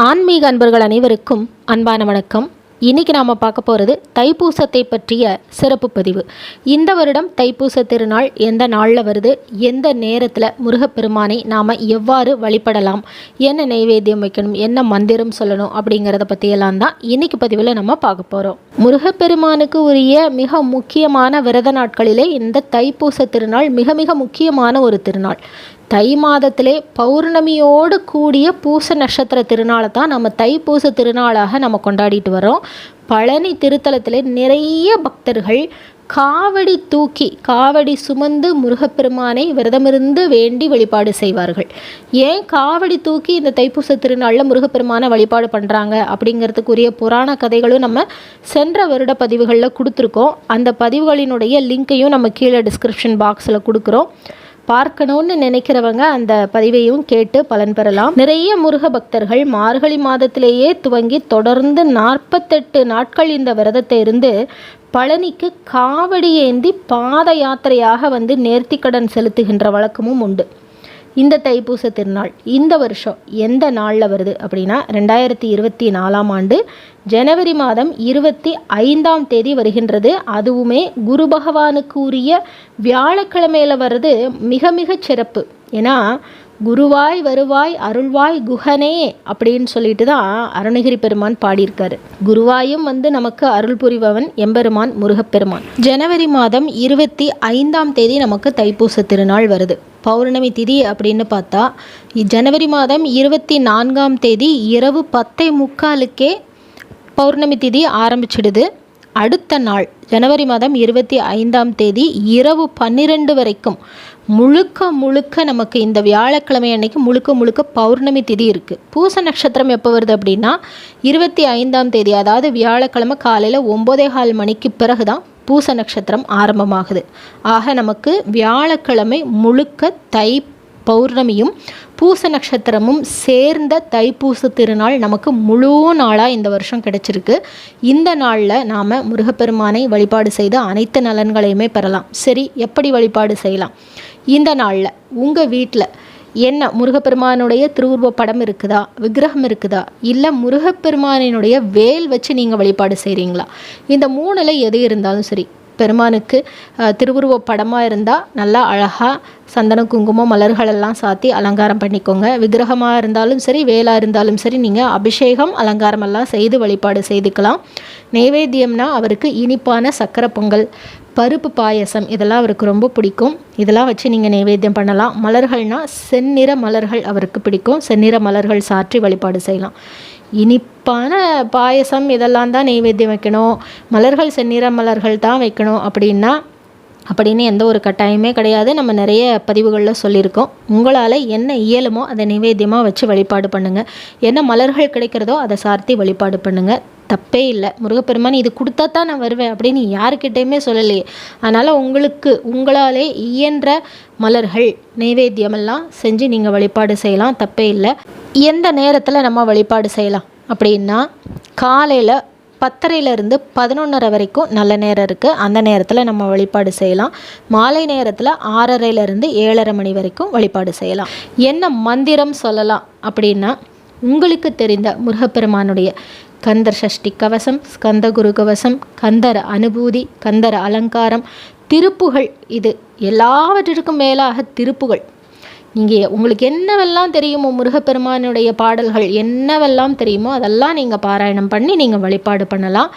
ஆன்மீக அன்பர்கள் அனைவருக்கும் அன்பான வணக்கம். இன்னைக்கு நாம் பார்க்க போகிறது தைப்பூசத்தை பற்றிய சிறப்பு பதிவு. இந்த வருடம் தைப்பூச திருநாள் எந்த நாளில் வருது? எந்த நேரத்தில் முருகப்பெருமானை நாம் எவ்வாறு வழிபடலாம்? என்ன நைவேத்தியம் வைக்கணும்? என்ன மந்திரம் சொல்லணும்? அப்படிங்கிறத பற்றியெல்லாம் தான் இன்னைக்கு பதிவில் நம்ம பார்க்க போகிறோம் முருகப்பெருமானுக்கு உரிய மிக முக்கியமான விரத நாட்களிலே இந்த தைப்பூச திருநாள் மிக மிக முக்கியமான ஒரு திருநாள். தை மாதத்திலே பௌர்ணமியோடு கூடிய பூச நட்சத்திர திருநாளை தான் நம்ம தைப்பூச திருநாளாக நம்ம கொண்டாடிட்டு வரோம் பழனி திருத்தலத்திலே நிறைய பக்தர்கள் காவடி தூக்கி காவடி சுமந்து முருகப்பெருமானை விரதமிருந்து வேண்டி வழிபாடு செய்வார்கள். ஏன் காவடி தூக்கி இந்த தைப்பூச திருநாளில் முருகப்பெருமானை வழிபாடு பண்ணுறாங்க அப்படிங்கிறதுக்குரிய புராண கதைகளும் நம்ம சென்ற வருட பதிவுகளில் கொடுத்துருக்கோம். அந்த பதிவுகளினுடைய லிங்க்கையும் நம்ம கீழே டிஸ்கிரிப்ஷன் பாக்ஸில் கொடுக்குறோம். பார்க்கணும்னு நினைக்கிறவங்க அந்த பதிவையும் கேட்டு பலன் பெறலாம். நிறைய முருக பக்தர்கள் மார்கழி மாதத்திலேயே துவங்கி தொடர்ந்து நாற்பத்தெட்டு நாட்கள் இந்த விரதத்தை இருந்து பழனிக்கு காவடி ஏந்தி பாத யாத்திரையாக வந்து நேர்த்திக்கடன் செலுத்துகின்ற வழக்கமும் உண்டு. இந்த தைப்பூச திருநாள் இந்த வருஷம் எந்த நாளில் வருது அப்படின்னா ரெண்டாயிரத்தி இருபத்தி நாலாம் ஆண்டு ஜனவரி மாதம் இருபத்தி ஐந்தாம் தேதி வருகின்றது. அதுவுமே குரு பகவானுக்கு உரிய வியாழக்கிழமையில் வர்றது மிக மிக சிறப்பு. ஏன்னா குருவாய் வருவாய் அருள்வாய் குஹனே அப்படின்னு சொல்லிட்டு தான் அருணகிரி பெருமான் பாடியிருக்காரு. குருவாயும் வந்து நமக்கு அருள் புரிபவன் எம்பெருமான் முருகப்பெருமான். ஜனவரி மாதம் இருபத்தி ஐந்தாம் தேதி நமக்கு தைப்பூச திருநாள் வருது. பௌர்ணமி திதி அப்படின்னு பார்த்தா ஜனவரி மாதம் இருபத்தி நான்காம் தேதி இரவு பத்தை முக்காலுக்கே பௌர்ணமி திதி ஆரம்பிச்சிடுது. அடுத்த நாள் ஜனவரி மாதம் இருபத்தி ஐந்தாம் தேதி இரவு பன்னிரெண்டு வரைக்கும் முழுக்க முழுக்க நமக்கு இந்த வியாழக்கிழமை அன்னைக்கு முழுக்க முழுக்க பௌர்ணமி திதி இருக்குது பூச நட்சத்திரம் எப்போ வருது அப்படின்னா இருபத்தி ஐந்தாம் தேதி அதாவது வியாழக்கிழமை காலையில் ஒம்போதே கால் மணிக்கு பிறகு தான் பூச நட்சத்திரம் ஆரம்பமாகுது. ஆக நமக்கு வியாழக்கிழமை முழுக்க தை பௌர்ணமியும் பூச நட்சத்திரமும் சேர்ந்த தைப்பூச திருநாள் நமக்கு முழு நாளாக இந்த வருஷம் கிடைச்சிருக்கு. இந்த நாளில் நாம் முருகப்பெருமானை வழிபாடு செய்து அனைத்து நலன்களையுமே பெறலாம். சரி எப்படி வழிபாடு செய்யலாம்? இந்த நாளில் உங்கள் வீட்டில் என்ன முருகப்பெருமானுடைய திருவுருவ படம் இருக்குதா? விக்கிரகம் இருக்குதா? இல்லை முருகப்பெருமானினுடைய வேல் வச்சு நீங்கள் வழிபாடு செய்கிறீங்களா இந்த மூணில் எது இருந்தாலும் சரி பெருமானுக்கு திருவுருவ படமாக இருந்தால் நல்லா அழகாக சந்தன குங்குமம் மலர்களெல்லாம் சாத்தி அலங்காரம் பண்ணிக்கோங்க. விக்கிரகமாக இருந்தாலும் சரி வேலாக இருந்தாலும் சரி நீங்கள் அபிஷேகம் அலங்காரமெல்லாம் செய்து வழிபாடு செய்துக்கலாம். நெய்வேத்தியம்னா அவருக்கு இனிப்பான சக்கரை பொங்கல் பருப்பு பாயசம் இதெல்லாம் அவருக்கு ரொம்ப பிடிக்கும். இதெல்லாம் வச்சு நீங்கள் நெய்வேத்தியம் பண்ணலாம். மலர்கள்னால் செந்நிற மலர்கள் அவருக்கு பிடிக்கும். செந்நிற மலர்கள் சாற்றி வழிபாடு செய்யலாம். இனிப்பான பாயசம் இதெல்லாம் தான் நெய்வேத்தியம் வைக்கணும். மலர்கள் செந்நிற மலர்கள் தான் வைக்கணும் அப்படின்னா அப்படின்னு எந்த ஒரு கட்டாயமே கிடையாது. நம்ம நிறைய பதிவுகளில் சொல்லியிருக்கோம். உங்களால் என்ன இயலுமோ அதை நிவேத்தியமாக வச்சு வழிபாடு பண்ணுங்கள் என்ன மலர்கள் கிடைக்கிறதோ அதை சார்த்தி வழிபாடு பண்ணுங்கள் தப்பே இல்லை. முருகப்பெருமான் இது கொடுத்தா தான் நான் வருவேன் அப்படின்னு யாருக்கிட்டேயுமே சொல்லலையே. அதனால் உங்களுக்கு உங்களாலே இயன்ற மலர்கள் நைவேத்தியமெல்லாம் செஞ்சு நீங்கள் வழிபாடு செய்யலாம். தப்பே இல்லை. எந்த நேரத்தில் நம்ம வழிபாடு செய்யலாம் அப்படின்னா காலையில் பத்தரையிலேருந்து பதினொன்றரை வரைக்கும் நல்ல நேரம் இருக்குது அந்த நேரத்தில் நம்ம வழிபாடு செய்யலாம். மாலை நேரத்தில் ஆறரைலேருந்து ஏழரை மணி வரைக்கும் வழிபாடு செய்யலாம். என்ன மந்திரம் சொல்லலாம் அப்படின்னா உங்களுக்கு தெரிந்த முருகப்பெருமானுடைய கந்தர் சஷ்டி கவசம் ஸ்கந்த குரு கவசம் கந்தர் அனுபூதி கந்தர் அலங்காரம் திருப்புகள். இது எல்லாவற்றிற்கும் மேலாக திருப்புகள். நீங்கள் உங்களுக்கு என்னவெல்லாம் தெரியுமோ முருகப்பெருமானுடைய பாடல்கள் என்னவெல்லாம் தெரியுமோ அதெல்லாம் நீங்கள் பாராயணம் பண்ணி நீங்கள் வழிபாடு பண்ணலாம்.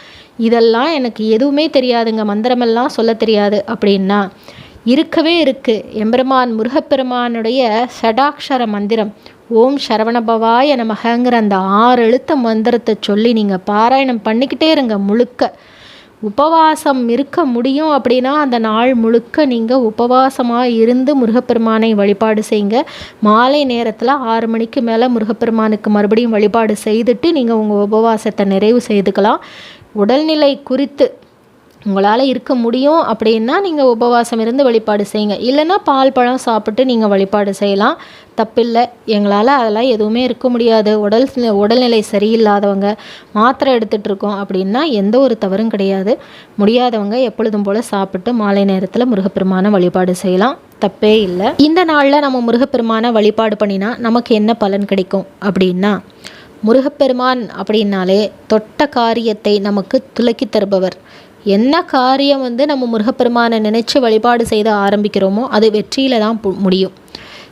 இதெல்லாம் எனக்கு எதுவுமே தெரியாதுங்க. மந்திரமெல்லாம் சொல்ல தெரியாது. அப்படின்னா இருக்கவே இருக்குது எம்பெருமான் முருகப்பெருமானுடைய சடாக்ஷர மந்திரம். ஓம் சரவணபவாய நமகங்கிற அந்த ஆறு எழுத்த மந்திரத்தை சொல்லி நீங்கள் பாராயணம் பண்ணிக்கிட்டே இருங்க முழுக்க. உபவாசம் இருக்க முடியும் அப்படின்னா அந்த நாள் முழுக்க நீங்கள் உபவாசமாக இருந்து முருகப்பெருமானை வழிபாடு செய்யுங்க. மாலை நேரத்தில் ஆறு மணிக்கு மேலே முருகப்பெருமானுக்கு மறுபடியும் வழிபாடு செய்துட்டு நீங்கள் உங்கள் உபவாசத்தை நிறைவு செய்துக்கலாம். உடல்நிலை குறித்து உங்களால் இருக்க முடியும் அப்படின்னா நீங்கள் உபவாசம் இருந்து வழிபாடு செய்யுங்க. இல்லைன்னா பால் பழம் சாப்பிட்டு நீங்கள் வழிபாடு செய்யலாம். தப்பில்லை. எங்களால் அதெல்லாம் எதுவுமே இருக்க முடியாது. உடல் உடல்நிலை சரியில்லாதவங்க மாத்திரை எடுத்துகிட்டு இருக்கோம் அப்படின்னா எந்த ஒரு தவறும் கிடையாது. முடியாதவங்க எப்பொழுதும் போல் சாப்பிட்டு மாலை நேரத்தில் முருகப்பெருமான வழிபாடு செய்யலாம். தப்பே இல்லை. இந்த நாளில் நம்ம முருகப்பெருமான வழிபாடு பண்ணினா நமக்கு என்ன பலன் கிடைக்கும் அப்படின்னா முருகப்பெருமான் அப்படின்னாலே தொட்ட காரியத்தை நமக்கு துலக்கி தருபவர். என்ன காரியம் வந்து நம்ம முருகப்பெருமானை நினைச்சு வழிபாடு செய்து ஆரம்பிக்கிறோமோ அது வெற்றியில தான் பு- முடியும்.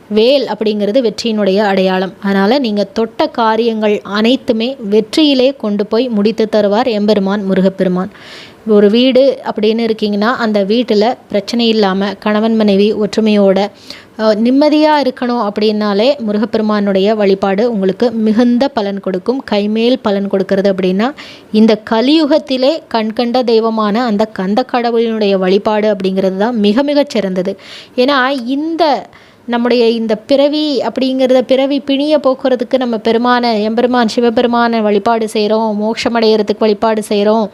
வேல் அப்படிங்கிறது வெற்றியினுடைய அடையாளம். அதனால் நீங்கள் தொட்ட காரியங்கள் அனைத்துமே வெற்றியிலே கொண்டு போய் முடித்து தருவார் எம்பெருமான் முருகப்பெருமான். ஒரு வீடு அப்படின்னு இருக்கீங்கன்னா அந்த வீட்டில் பிரச்சனை இல்லாமல் கணவன் மனைவி ஒற்றுமையோட நிம்மதியாக இருக்கணும் அப்படின்னாலே முருகப்பெருமானுடைய வழிபாடு உங்களுக்கு மிகுந்த பலன் கொடுக்கும். கைமேல் பலன் கொடுக்கறது அப்படின்னா இந்த கலியுகத்திலே கண்கண்ட தெய்வமான அந்த கந்த கடவுளினுடைய வழிபாடு அப்படிங்கிறது தான் மிக மிகச் சிறந்தது. ஏன்னா இந்த நம்முடைய இந்த பிறவி அப்படிங்கிறத பிறவி பிணியை போக்குறதுக்கு நம்ம பெருமான எம்பெருமான் சிவபெருமான வழிபாடு செய்கிறோம் மோட்சமடைகிறதுக்கு வழிபாடு செய்கிறோம்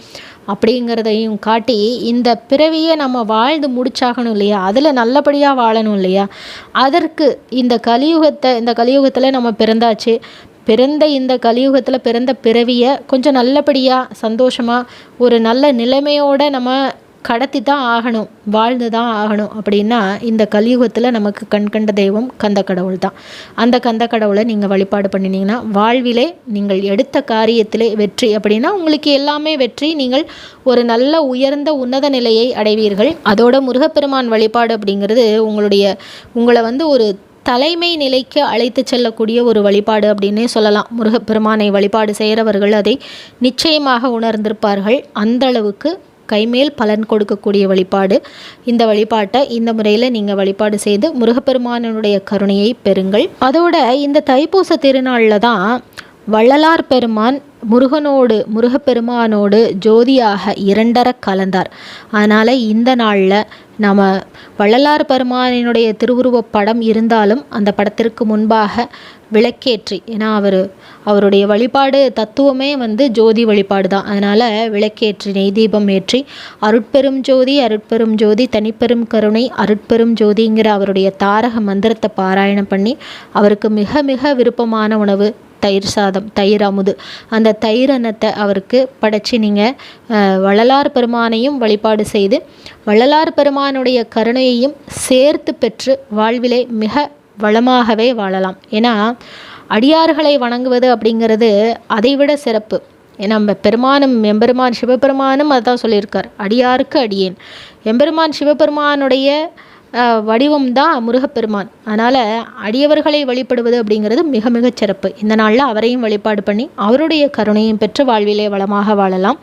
அப்படிங்கிறதையும் காட்டி இந்த பிறவியை நம்ம வாழ்ந்து முடிச்சாகணும் இல்லையா? அதில் நல்லபடியாக வாழணும் இல்லையா? அதற்கு இந்த கலியுகத்தை இந்த கலியுகத்தில் நம்ம பிறந்தாச்சு. பிறந்த இந்த கலியுகத்தில் பிறந்த பிறவியை கொஞ்சம் நல்லபடியாக சந்தோஷமாக ஒரு நல்ல நிலைமையோடு நம்ம கடத்தி தான் ஆகணும் வாழ்ந்து தான் ஆகணும் அப்படின்னா இந்த கலியுகத்தில் நமக்கு கண்கண்ட தெய்வம் கந்த கடவுள் தான் அந்த கந்த கடவுளை நீங்கள் வழிபாடு பண்ணினீங்கன்னா வாழ்விலே நீங்கள் எடுத்த காரியத்திலே வெற்றி அப்படின்னா உங்களுக்கு எல்லாமே வெற்றி. நீங்கள் ஒரு நல்ல உயர்ந்த உன்னத நிலையை அடைவீர்கள். அதோட முருகப்பெருமான் வழிபாடு அப்படிங்கிறது உங்களுடைய உங்களை வந்து ஒரு தலைமை நிலைக்கு அழைத்து செல்லக்கூடிய ஒரு வழிபாடு அப்படின்னே சொல்லலாம். முருகப்பெருமானை வழிபாடு செய்கிறவர்கள் அதை நிச்சயமாக உணர்ந்திருப்பார்கள். அந்த அளவுக்கு கைமேல் பலன் கொடுக்கக்கூடிய வழிபாடு. இந்த வழிபாட்டை இந்த முறையில் நீங்கள் வழிபாடு செய்து முருகப்பெருமானனுடைய கருணையை பெறுங்கள். அதோட இந்த தைப்பூச திருநாளில் தான் வள்ளலார் பெருமான் முருகனோடு முருகப்பெருமானோடு ஜோதியாக இரண்டர கலந்தார். அதனால் இந்த நாளில் நம்ம வள்ளலார் பெருமானினுடைய திருவுருவப் படம் இருந்தாலும் அந்த படத்திற்கு முன்பாக விளக்கேற்றி ஏன்னா அவர் அவருடைய வழிபாடு தத்துவமே வந்து ஜோதி வழிபாடு தான். அதனால் விளக்கேற்றி நெய் தீபம் ஏற்றி அருட்பெரும் ஜோதி அருட்பெரும் ஜோதி தனிப்பெரும் கருணை அருட்பெரும் ஜோதிங்கிற அவருடைய தாரக மந்திரத்தை பாராயணம் பண்ணி அவருக்கு மிக மிக விருப்பமான உணவு தயிர் சாதம் தயிர் அமுது. அந்த தயிர் அன்னத்தை அவருக்கு படைச்சி நீங்கள் வள்ளலார் பெருமானையும் வழிபாடு செய்து வள்ளலார் பெருமானுடைய கருணையையும் சேர்த்து பெற்று வாழ்விலே மிக வளமாகவே வாழலாம். ஏன்னா அடியார்களை வணங்குவது அப்படிங்கிறது அதைவிட சிறப்பு. ஏன்னா நம்ம பெருமானும் எம்பெருமான் சிவபெருமானும் அதான் சொல்லியிருக்கார். அடியாருக்கு அடியேன். எம்பெருமான் சிவபெருமானுடைய வடிவம்தான் முருகப்பெருமான். அதனால் அடியவர்களை வழிபடுவது அப்படிங்கிறது மிக மிகச் சிறப்பு. இந்த நாளில் அவரையும் வழிபாடு பண்ணி அவருடைய கருணையும் பெற்று வாழ்விலே வளமாக வாழலாம்.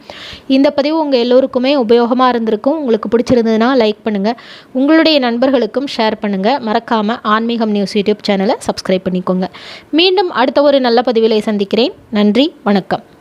இந்த பதிவு உங்கள் எல்லோருக்குமே உபயோகமாக இருந்திருக்கும். உங்களுக்கு பிடிச்சிருந்ததுன்னா லைக் பண்ணுங்கள் உங்களுடைய நண்பர்களுக்கும் ஷேர் பண்ணுங்கள் மறக்காமல் ஆன்மீகம் நியூஸ் யூடியூப் சேனலை சப்ஸ்கிரைப் பண்ணிக்கோங்க. மீண்டும் அடுத்த ஒரு நல்ல பதிவிலை சந்திக்கிறேன். நன்றி வணக்கம்.